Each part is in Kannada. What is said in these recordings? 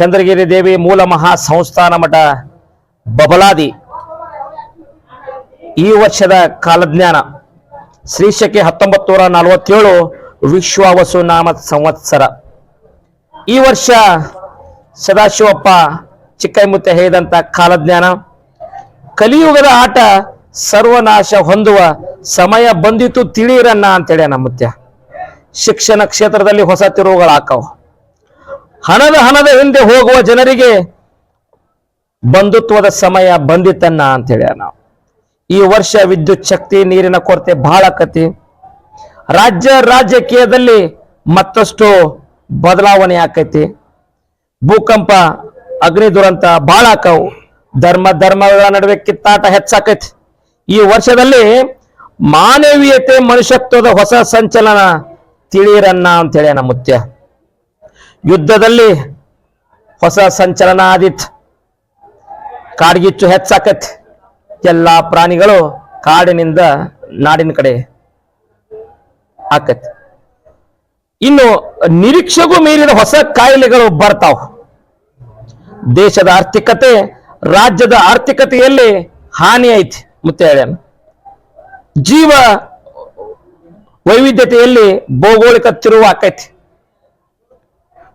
ಚಂದ್ರಗಿರಿ ದೇವಿ ಮೂಲ ಮಹಾ ಸಂಸ್ಥಾನ ಮಠ ಬಬಲಾದಿ. ಈ ವರ್ಷದ ಕಾಲಜ್ಞಾನ ಶ್ರೀಶಕಿ ಹತ್ತೊಂಬತ್ತು ನೂರ ನಲವತ್ತೇಳು ವಿಶ್ವವಸು ನಾಮ ಸಂವತ್ಸರ. ಈ ವರ್ಷ ಸದಾಶಿವಪ್ಪ ಚಿಕ್ಕೈಮುತ್ತೆ ಹೇಳಿದಂತ ಕಾಲಜ್ಞಾನ. ಕಲಿಯುಗದ ಆಟ ಸರ್ವನಾಶ ಹೊಂದುವ ಸಮಯ ಬಂದಿತು ತಿಳಿಯಿರನ್ನ ಅಂತೇಳಿ ಮುತ್ಯ. ಶಿಕ್ಷಣ ಕ್ಷೇತ್ರದಲ್ಲಿ ಹೊಸ ತಿರುವುಗಳಾಕವು. ಹಣದ ಹಣದ ಹಿಂದೆ ಹೋಗುವ ಜನರಿಗೆ ಬಂಧುತ್ವದ ಸಮಯ ಬಂದಿತ್ತನ್ನ ಹೇಳ ನಾವು. ಈ ವರ್ಷ ವಿದ್ಯುತ್ ಶಕ್ತಿ, ನೀರಿನ ಕೊರತೆ ಬಹಳ ಕತಿ ರಾಜ್ಯ ರಾಜಕೀಯದಲ್ಲಿ ಮತ್ತಷ್ಟು ಬದಲಾವಣೆ ಆಕೈತಿ. ಭೂಕಂಪ, ಅಗ್ನಿ ದುರಂತ ಬಹಳ ಆಕವು. ಧರ್ಮ, ಧರ್ಮಗಳ ನಡುವೆ ಕಿತ್ತಾಟ ಹೆಚ್ಚಾಕೈತಿ. ಈ ವರ್ಷದಲ್ಲಿ ಮಾನವೀಯತೆ, ಮನುಷ್ಯತ್ವದ ಹೊಸ ಸಂಚಲನ ತಿಳಿಯರನ್ನ ಅಂತ ನಮ್ಮ ಮುತ್ಯ ಯುದ್ಧದಲ್ಲಿ ಹೊಸ ಸಂಚಲನ ಆದಿತ್ತು ಕಾಡ್ಗಿಚ್ಚು ಹೆಚ್ಚಾಕತ್. ಎಲ್ಲ ಪ್ರಾಣಿಗಳು ಕಾಡಿನಿಂದ ನಾಡಿನ ಕಡೆ ಆಕತ್ ಇನ್ನು ನಿರೀಕ್ಷೆಗೂ ಮೀರಿದ ಹೊಸ ಕಾಯಿಲೆಗಳು ಬರ್ತಾವ. ದೇಶದ ಆರ್ಥಿಕತೆ ರಾಜ್ಯದ ಆರ್ಥಿಕತೆಯಲ್ಲಿ ಹಾನಿ ಐತಿ ಮತ್ತೆ ಜೀವ ವೈವಿಧ್ಯತೆಯಲ್ಲಿ ಭೌಗೋಳಿಕ ತಿರುವು ಆಕೈತಿ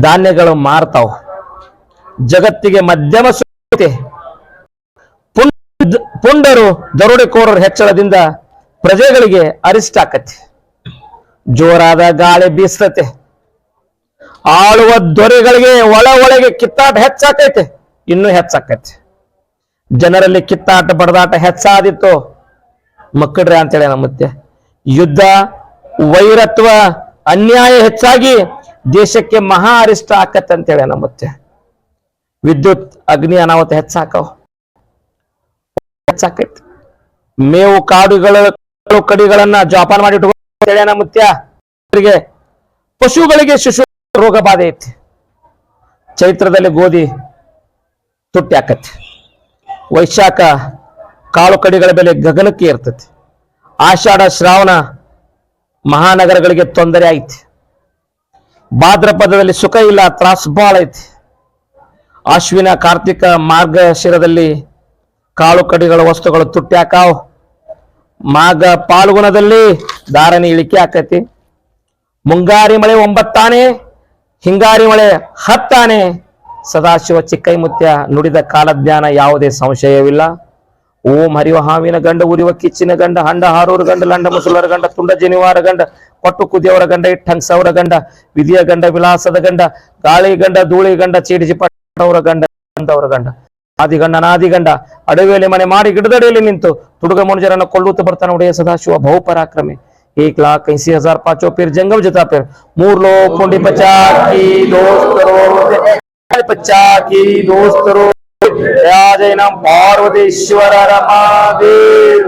ಧಾನ್ಯಗಳು ಮಾರ್ತಾವ. ಜಗತ್ತಿಗೆ ಮಧ್ಯಮ ಸುತ್ತೆ ಪುಂಡ್- ಪುಂಡರು ದರೋಡೆಕೋರರ ಹೆಚ್ಚಳದಿಂದ ಪ್ರಜೆಗಳಿಗೆ ಅರಿಷ್ಟ ಆಕತಿ. ಜೋರಾದ ಗಾಳಿ ಬೀಸ್ತತೆ. ಆಳುವ ದೊರೆಗಳಿಗೆ ಒಳ ಒಳಗೆ ಕಿತ್ತಾಟ ಹೆಚ್ಚಾಕೈತೆ. ಇನ್ನೂ ಹೆಚ್ಚಾಕೈತೆ. ಜನರಲ್ಲಿ ಕಿತ್ತಾಟ ಬಡದಾಟ ಹೆಚ್ಚಾದಿತ್ತು. ಮಕ್ಕಳ್ರೆ ಅಂತೇಳಿ ನಮ್ಮ ಮತ್ತೆ ಯುದ್ಧ, ವೈರತ್ವ, ಅನ್ಯಾಯ ಹೆಚ್ಚಾಗಿ ದೇಶಕ್ಕೆ ಮಹಾ ಅರಿಷ್ಟ ಆಕತ್ತೆ ಅಂತೇಳಿ ನಮ್ಮ ಮತ್ತೆ ವಿದ್ಯುತ್, ಅಗ್ನಿ ಅನಾಹುತ ಹೆಚ್ಚಾಕವು. ಹೆಚ್ಚಾಕೈತಿ. ಮೇವು ಕಾಡುಗಳ ಕಡಿಗಳನ್ನ ಜೋಪಾನ ಮಾಡಿ ಇಟ್ಕೊಂಡು ಮುತ್ಯ ಪಶುಗಳಿಗೆ ಶಿಶು ರೋಗ ಬಾಧೆ ಐತಿ. ಚೈತ್ರದಲ್ಲಿ ಗೋಧಿ ತುಟ್ಟಿ ಆಕತಿ. ವೈಶಾಖ ಕಾಳು ಕಡಿಗಳ ಬೆಲೆ ಗಗನಕ್ಕೆ ಇರ್ತತಿ ಆಷಾಢ, ಶ್ರಾವಣ ಮಹಾನಗರಗಳಿಗೆ ತೊಂದರೆ ಐತಿ. ಭಾದ್ರಪದದಲ್ಲಿ ಸುಖ ಇಲ್ಲ, ತ್ರಾಸ್ ಬಾಳ ಐತಿ. ಅಶ್ವಿನ, ಕಾರ್ತಿಕ ಮಾರ್ಗ ಶಿರದಲ್ಲಿ ಕಾಳು ಕಡಿಗಳ ವಸ್ತುಗಳು ತುಟ್ಟಿ ಹಾಕಾವ್. ಮಾಘ ಪಾಲ್ಗುಣದಲ್ಲಿ ಧಾರಣೆ ಇಳಿಕೆ ಆಕತಿ. ಮುಂಗಾರಿ ಮಳೆ ಒಂಬತ್ತಾನೆ, ಹಿಂಗಾರಿ ಮಳೆ ಹತ್ತಾನೆ. ಸದಾಶಿವ ಚಿಕ್ಕೈಮುತ್ಯ ನುಡಿದ ಕಾಲಜ್ಞಾನ ಯಾವುದೇ ಸಂಶಯವಿಲ್ಲ. ಓಂ ಹರಿವ ಹಾವಿನ ಗಂಡ, ಉರಿವ ಕಿಚ್ಚಿನ ಗಂಡ, ಹಂಡ ಹಾರೂರು ಗಂಡ, ಲಂಡ ಮುಸುಲರ ಗಂಡ, ತುಂಡ ಜನಿವಾರ ಗಂಡ ಕೊಟ್ಟು ಕುದಿಯವರ ಗಂಡ ಇಟ್ಟಂಗ್ಸವರ ಗಂಡ ವಿಧಿಯ ಗಂಡ ವಿಲಾಸದ ಗಂಡ ಗಾಳಿ ಗಂಡ ಧೂಳಿ ಗಂಡ ಚೀಡಿಸಿ ಪಟ್ಟವರ ಗಂಡ ಗಂಡವರ ಗಂಡ ಆದಿಗಂಡ ನಾದಿಗಂಡ ಅಡವಿಯಲ್ಲಿ ಮನೆ ಮಾಡಿ ಗಿಡದಡಿಯಲ್ಲಿ ನಿಂತು ತುಡುಗ ಮನುಜರನ್ನು ಕೊಲ್ಲುತ್ತಾ ಬರ್ತಾನೆ ಒಡೆಯ ಸದಾಶಿವ ಬಹುಪರಾಕ್ರಮಿ एक लाख ऐसी हजार पांचों फिर जंगम जता फिर मूर लो कुंडी पचा की दोस्त रो पचा की दोस्त रो जय नम पार्वतीश्वर रमादेव